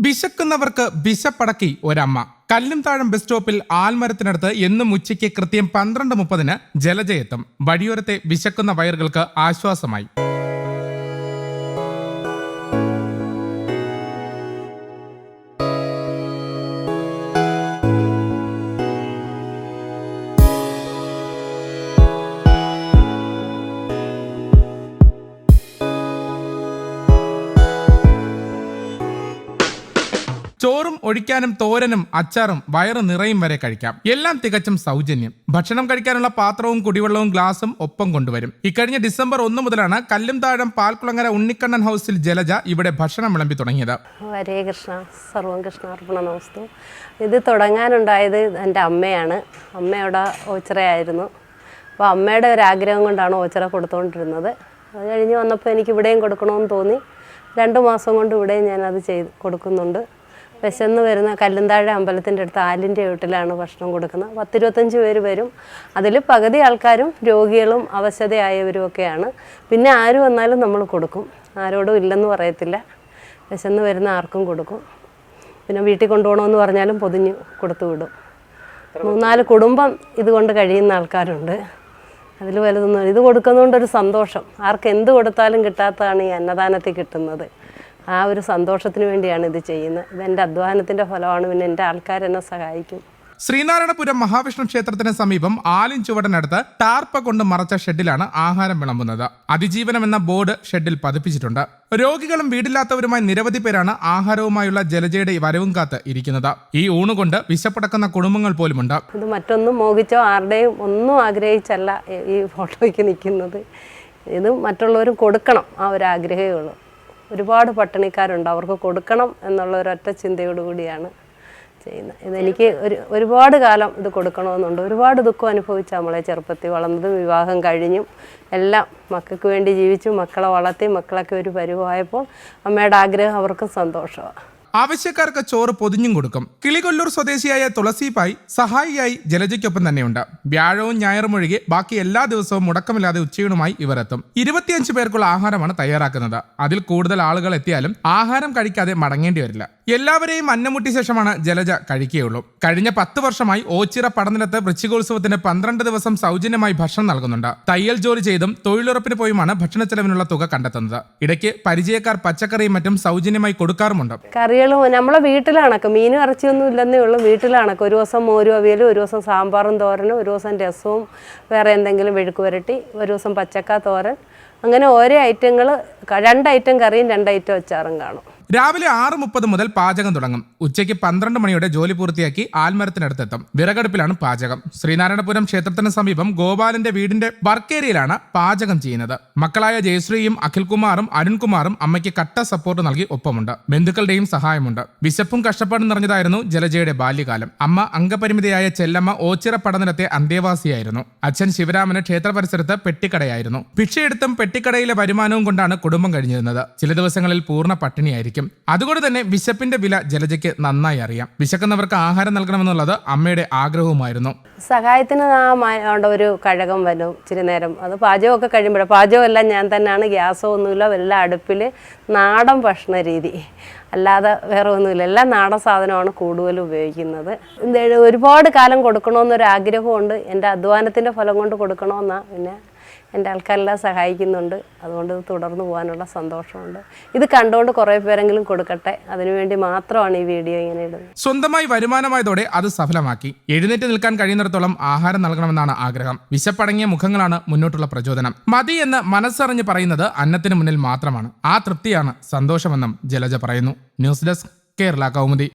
വിശക്കുന്നവർക്ക് വിശപ്പടക്കി ഒരമ്മ. കല്ലും താഴം ബസ് സ്റ്റോപ്പിൽ ആൽമരത്തിനടുത്ത് എന്നും ഉച്ചയ്ക്ക് കൃത്യം പന്ത്രണ്ട് മുപ്പതിന് ജലജയെത്തും. വഴിയോരത്തെ വിശക്കുന്ന വയറുകൾക്ക് ആശ്വാസമായി. ചോറും ഒഴിക്കാനും തോരനും അച്ചാറും വയറ് നിറയും വരെ കഴിക്കാം. എല്ലാം തികച്ചും സൗജന്യം. ഭക്ഷണം കഴിക്കാനുള്ള പാത്രവും കുടിവെള്ളവും ഗ്ലാസും ഒപ്പം കൊണ്ടുവരും. ഇക്കഴിഞ്ഞ ഡിസംബർ ഒന്ന് മുതലാണ് കല്ലും താഴം പാൽക്കുളങ്ങര ഉണ്ണിക്കണ്ണൻ ഹൗസിൽ ജലജ ഇവിടെ ഭക്ഷണം വിളമ്പി തുടങ്ങിയത്. ഹരേ കൃഷ്ണ. സർവം കൃഷ്ണാർപ്പണ നമസ്തു. ഇത് തുടങ്ങാനുണ്ടായത് എന്റെ അമ്മയാണ്. അമ്മയുടെ ഓച്ചിറയായിരുന്നു. അപ്പോൾ അമ്മയുടെ ഒരു ആഗ്രഹം കൊണ്ടാണ് ഓച്ചിറ കൊടുത്തുകൊണ്ടിരുന്നത് അത് കഴിഞ്ഞ് വന്നപ്പോൾ എനിക്ക് ഇവിടെയും കൊടുക്കണമെന്ന് തോന്നി. രണ്ട് മാസം കൊണ്ട് ഇവിടെയും ഞാനത് ചെയ്ത് കൊടുക്കുന്നുണ്ട്. വിശന്ന് വരുന്ന കല്ലുംതാഴെ അമ്പലത്തിന്റെ അടുത്ത് ആലിന്റെ വീട്ടിലാണ് ഭക്ഷണം കൊടുക്കുന്നത്. പത്തിരുപത്തഞ്ച് പേര് വരും. അതിൽ പകുതി ആൾക്കാരും രോഗികളും അവശതയായവരും ഒക്കെയാണ് പിന്നെ ആര് വന്നാലും നമ്മൾ കൊടുക്കും. ആരോടും ഇല്ലെന്ന് പറയത്തില്ല. വിശന്ന് വരുന്ന ആർക്കും കൊടുക്കും. പിന്നെ വീട്ടിൽ കൊണ്ടുപോകണമെന്ന് പറഞ്ഞാലും പൊതിഞ്ഞ് കൊടുത്തു വിടും. മൂന്നാൽ കുടുംബം ഇതുകൊണ്ട് കഴിയുന്ന ആൾക്കാരുണ്ട്. അതിൽ വലുതൊന്നും ഇത് കൊടുക്കുന്നതുകൊണ്ടൊരു സന്തോഷം. ആർക്ക് എന്ത് കൊടുത്താലും കിട്ടാത്തതാണ് ഈ അന്നദാനത്തിൽ കിട്ടുന്നത്. ആ ഒരു സന്തോഷത്തിന് വേണ്ടിയാണ് ഇത് ചെയ്യുന്നത്. ഇതെന്റെ അധ്വാനത്തിന്റെ ഫലമാണ്. പിന്നെ എന്റെ ആൾക്കാരെന്നെ സഹായിക്കും. ശ്രീനാരായണപുരം മഹാവിഷ്ണു ക്ഷേത്രത്തിന് സമീപം ആലിൻ ചുവടനടുത്ത് ടാർപ്പ കൊണ്ട് മറച്ച ഷെഡിലാണ് ആഹാരം വിളമ്പുന്നത്. അതിജീവനം എന്ന ബോർഡ് ഷെഡിൽ പതിപ്പിച്ചിട്ടുണ്ട്. രോഗികളും വീടില്ലാത്തവരുമായി നിരവധി പേരാണ് ആഹാരവുമായുള്ള ജലജയുടെ വരവും കാത്ത് ഇരിക്കുന്നത്. ഈ ഊണുകൊണ്ട് വിശപ്പടക്കുന്ന കുടുംബങ്ങൾ പോലുമുണ്ട്. ഇത് മറ്റൊന്നും മോഹിച്ചോ ആരുടെയും ഒന്നും ആഗ്രഹിച്ചല്ല ഈ- ഈ ഫോട്ടോയ്ക്ക് നിൽക്കുന്നത്. ഇത് മറ്റുള്ളവരും കൊടുക്കണം ആ ഒരു ആഗ്രഹമേ ഉള്ളൂ. ഒരുപാട് പട്ടിണിക്കാരുണ്ട്. അവർക്ക് കൊടുക്കണം എന്നുള്ള ഒരൊറ്റ ചിന്തയോടു കൂടിയാണ് ചെയ്യുന്നത്. ഇതെനിക്ക് ഒരു ഒരുപാട് കാലം ഇത് കൊടുക്കണമെന്നുണ്ട്. ഒരുപാട് ദുഃഖം അനുഭവിച്ച നമ്മളെ ചെറുപ്പത്തിൽ വളർന്നതും വിവാഹം കഴിഞ്ഞും എല്ലാം മക്കൾക്ക് വേണ്ടി ജീവിച്ചു മക്കളെ വളർത്തി മക്കളൊക്കെ ഒരു പരിവായപ്പോൾ അമ്മയുടെ ആഗ്രഹം അവർക്കും സന്തോഷമാണ്. ആവശ്യക്കാർക്ക് ചോറ് പൊതിഞ്ഞും കൊടുക്കും. കിളികൊല്ലൂർ സ്വദേശിയായ തുളസിപ്പായി സഹായിയായി ജലജയ്ക്കൊപ്പം തന്നെയുണ്ട്. വ്യാഴവും ഞായറും ഒഴികെ ബാക്കി എല്ലാ ദിവസവും മുടക്കമില്ലാതെ ഉച്ചയൂണുമായി ഇവർ എത്തും ഇരുപത്തിയഞ്ച് പേർക്കുള്ള ആഹാരമാണ് തയ്യാറാക്കുന്നത്. അതിൽ കൂടുതൽ ആളുകൾ എത്തിയാലും ആഹാരം കഴിക്കാതെ മടങ്ങേണ്ടി വരില്ല. എല്ലാവരെയും അന്നമുട്ടി ശേഷമാണ് ജലജ കഴിക്കുകയുള്ളൂ. കഴിഞ്ഞ പത്ത് വർഷമായി ഓച്ചിറ പടനിലത്ത് വൃശ്ചികോത്സവത്തിന് പന്ത്രണ്ട് ദിവസം സൗജന്യമായി ഭക്ഷണം നൽകുന്നുണ്ട്. തയ്യൽ ജോലി ചെയ്തും തൊഴിലുറപ്പിന് പോയുമാണ് ഭക്ഷണ ചെലവിനുള്ള തുക കണ്ടെത്തുന്നത്. ഇടയ്ക്ക് പരിചയക്കാർ പച്ചക്കറിയും മറ്റും സൗജന്യമായി കൊടുക്കാറുമുണ്ട്. കറികളും നമ്മളെ വീട്ടിലാണക്കും. മീനും ഇറച്ചിയൊന്നും ഇല്ലെന്നേ ഉള്ളൂ വീട്ടിലാണക്കും. ഒരു ദിവസം മോരും അവിയലും ഒരു ദിവസം സാമ്പാറും തോരനും ഒരു ദിവസം രസവും വേറെ എന്തെങ്കിലും വെഴുക്ക് പുരട്ടി ഒരു ദിവസം പച്ചക്ക തോരൻ. അങ്ങനെ ഓരോ ഐറ്റങ്ങൾ രണ്ട് ഐറ്റം കറിയും രണ്ട് ഐറ്റം അച്ചാറും കാണും. രാവിലെ ആറ് മുപ്പത് മുതൽ പാചകം തുടങ്ങും. ഉച്ചയ്ക്ക് പന്ത്രണ്ട് മണിയോടെ ജോലി പൂർത്തിയാക്കി ആൽമരത്തിനടുത്തെത്തും. വിറകടുപ്പിലാണ് പാചകം. ശ്രീനാരായണപുരം ക്ഷേത്രത്തിന് സമീപം ഗോപാലന്റെ വീടിന്റെ വർക്കേരിയയിലാണ് പാചകം ചെയ്യുന്നത്. മക്കളായ ജയശ്രീയും അഖിൽകുമാറും അരുൺകുമാറും അമ്മയ്ക്ക് കട്ട സപ്പോർട്ട് നൽകി ഒപ്പമുണ്ട്. ബന്ധുക്കളുടെയും സഹായമുണ്ട്. വിശപ്പും കഷ്ടപ്പാടും നിറഞ്ഞതായിരുന്നു ജലജയുടെ ബാല്യകാലം. അമ്മ അംഗപരിമിതയായ ചെല്ലമ്മ ഓച്ചിറ പടനിലത്തെ അന്തേവാസിയായിരുന്നു. അച്ഛൻ ശിവരാമന് ക്ഷേത്ര പരിസരത്ത് പെട്ടിക്കടയായിരുന്നു. ഭിക്ഷയെടുത്തും പെട്ടിക്കടയിലെ വരുമാനവും കൊണ്ടാണ് കുടുംബം കഴിഞ്ഞിരുന്നത്. ചില ദിവസങ്ങളിൽ പൂർണ പട്ടിണിയായിരിക്കും. അതുകൊണ്ട് തന്നെ വിശപ്പിന്റെ വില ജലജയ്ക്ക് നന്നായി അറിയാം. വിശക്കുന്നവർക്ക് ആഹാരം നൽകണമെന്നുള്ളത് അമ്മയുടെ ആഗ്രഹവുമായിരുന്നു. സഹായത്തിന് ഒരു കഴകം വരും ഇച്ചിരി നേരം. അത് പാചകമൊക്കെ കഴിയുമ്പോഴേ. പാചകമെല്ലാം ഞാൻ തന്നെയാണ് ഗ്യാസോ ഒന്നുമില്ല. എല്ലാം അടുപ്പിൽ നാടൻ ഭക്ഷണ രീതി. അല്ലാതെ വേറെ ഒന്നുമില്ല. എല്ലാം നാടൻ സാധനമാണ് കൂടുതലും ഉപയോഗിക്കുന്നത്. ഒരുപാട് കാലം കൊടുക്കണമെന്നൊരു ആഗ്രഹമുണ്ട് എന്റെ അധ്വാനത്തിന്റെ ഫലം കൊണ്ട് കൊടുക്കണമെന്നാണ് പിന്നെ എന്റെ ആൾക്കാരെല്ലാം സഹായിക്കുന്നുണ്ട്. അതുകൊണ്ട് തുടർന്ന് പോകാനുള്ള സന്തോഷമുണ്ട്. ഇത് കണ്ടുകൊണ്ട് കുറേ പേരെങ്കിലും കൊടുക്കട്ടെ. അതിനുവേണ്ടി മാത്രമാണ് ഈ വീഡിയോ ഇങ്ങനെ ഇടുന്നത്. സ്വന്തമായി വരുമാനമായതോടെ അത് സഫലമാക്കി. എഴുന്നേറ്റ് നിൽക്കാൻ കഴിയുന്നിടത്തോളം ആഹാരം നൽകണമെന്നാണ് ആഗ്രഹം. വിശപ്പടങ്ങിയ മുഖങ്ങളാണ് മുന്നോട്ടുള്ള പ്രചോദനം. മതി എന്ന് മനസ്സറിഞ്ഞ് പറയുന്നത് അന്നത്തിന് മുന്നിൽ മാത്രമാണ്. ആ തൃപ്തിയാണ് സന്തോഷമെന്നും ജലജ പറയുന്നു. News desk Kerala Kaumudi.